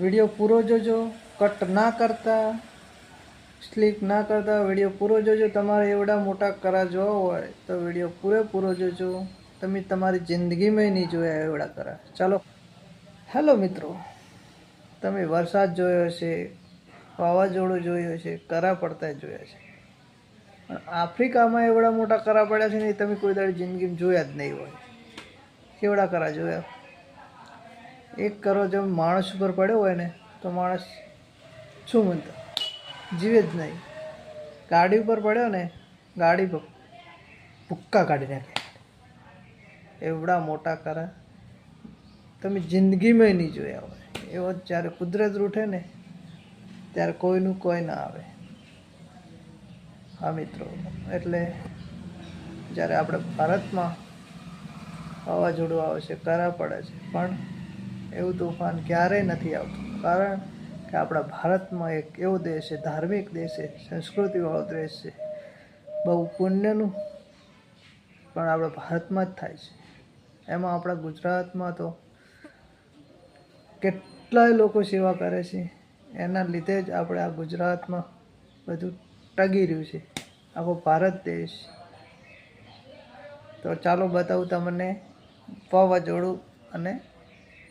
Video પૂરો જોજો, cut ના કરતા, સ્લીપ ના કરતા, વીડિયો પૂરો જોજો. તમારે એવડા મોટા કરા જોવા હોય તો વીડિયો પૂરેપૂરો જોજો. તમે તમારી જિંદગીમાં નહીં જોયા એવડા કરા. ચાલો. હેલો મિત્રો. તમે વરસાદ જોયો છે વાવાઝોડું જોયું છે કરા પડતા જોયા છે. આફ્રિકામાં એવડા મોટા કરા પડ્યા છે ને તમે કોઈ દાડી જિંદગીમાં જોયા જ નહીં હોય. કેવડા કરા જોયા? એક કરો જો માણસ ઉપર પડ્યો હોય ને, તો માણસ શું બનતો જીવે જ નહીં. ગાડી ઉપર પડ્યો ને, ગાડી ભૂક્કા કાઢી નાખે. એવડા મોટા કરા. તમે જિંદગીમાં નહીં જોયા હોય. એવો જ્યારે કુદરત રૂઠે ને, ત્યારે કોઈનું કોઈ ના આવે. હા મિત્રો, એટલે જ્યારે આપણે ભારતમાં વાવાઝોડું આવે છે, કરા પડે છે, પણ એવું તોફાન ક્યારેય નથી આવતું. કારણ કે આપણા ભારતમાં એક એવો દેશ છે, ધાર્મિક દેશ છે, સંસ્કૃતિવાળો દેશ છે. બહુ પુણ્યનું પણ આપણા ભારતમાં જ થાય છે. એમાં આપણા ગુજરાતમાં તો કેટલાય લોકો સેવા કરે છે. એના લીધે જ આપણે આ ગુજરાતમાં બધું ટગી રહ્યું છે. આખો ભારત દેશ. તો ચાલો બતાવું તમને વાવાઝોડું અને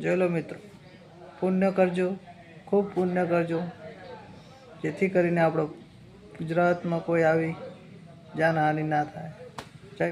જોઈ લો મિત્રો. પુણ્ય કરજો, ખૂબ પુણ્ય કરજો. જેથી કરીને આપણો ગુજરાતમાં કોઈ આવી જાનહાનિ ના થાય.